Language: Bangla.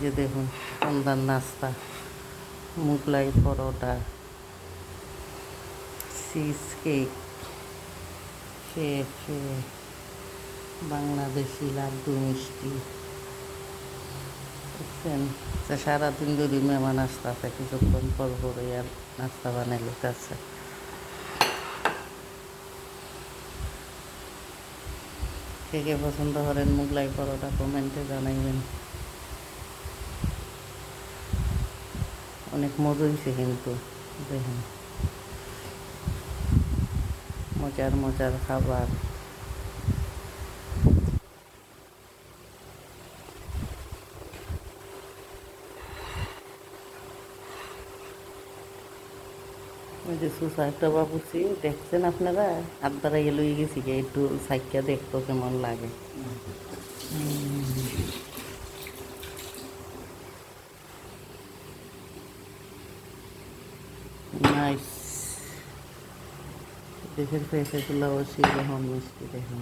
যে দেখুন, সন্ধ্যার নাস্তা, মুগলাই পরোটা চিজ কেক খেয়ে খেয়ে বাংলাদেশি লাড্ডু মিষ্টি। বুঝছেন তো সারাদিন ধরে মেহমান আসতেছে কিছুক্ষণ পর পরে আর নাস্তা বানাই লুকাচ্ছে কে কে পছন্দ করেন মুগলাই পরোটা কমেন্টে জানাইবেন। অনেক মজা হয়েছে কিন্তু দেখেন মজার মজার খাবার ওই যে সুসাইডটা বাবুছি দেখছেন আপনারা আপনারা এলো গেছি গে একটু সাইকেল দেখতো কেমন লাগে নাইস দেশের ফেসেগুলো অবশ্যই যখন মিষ্টি দেখুন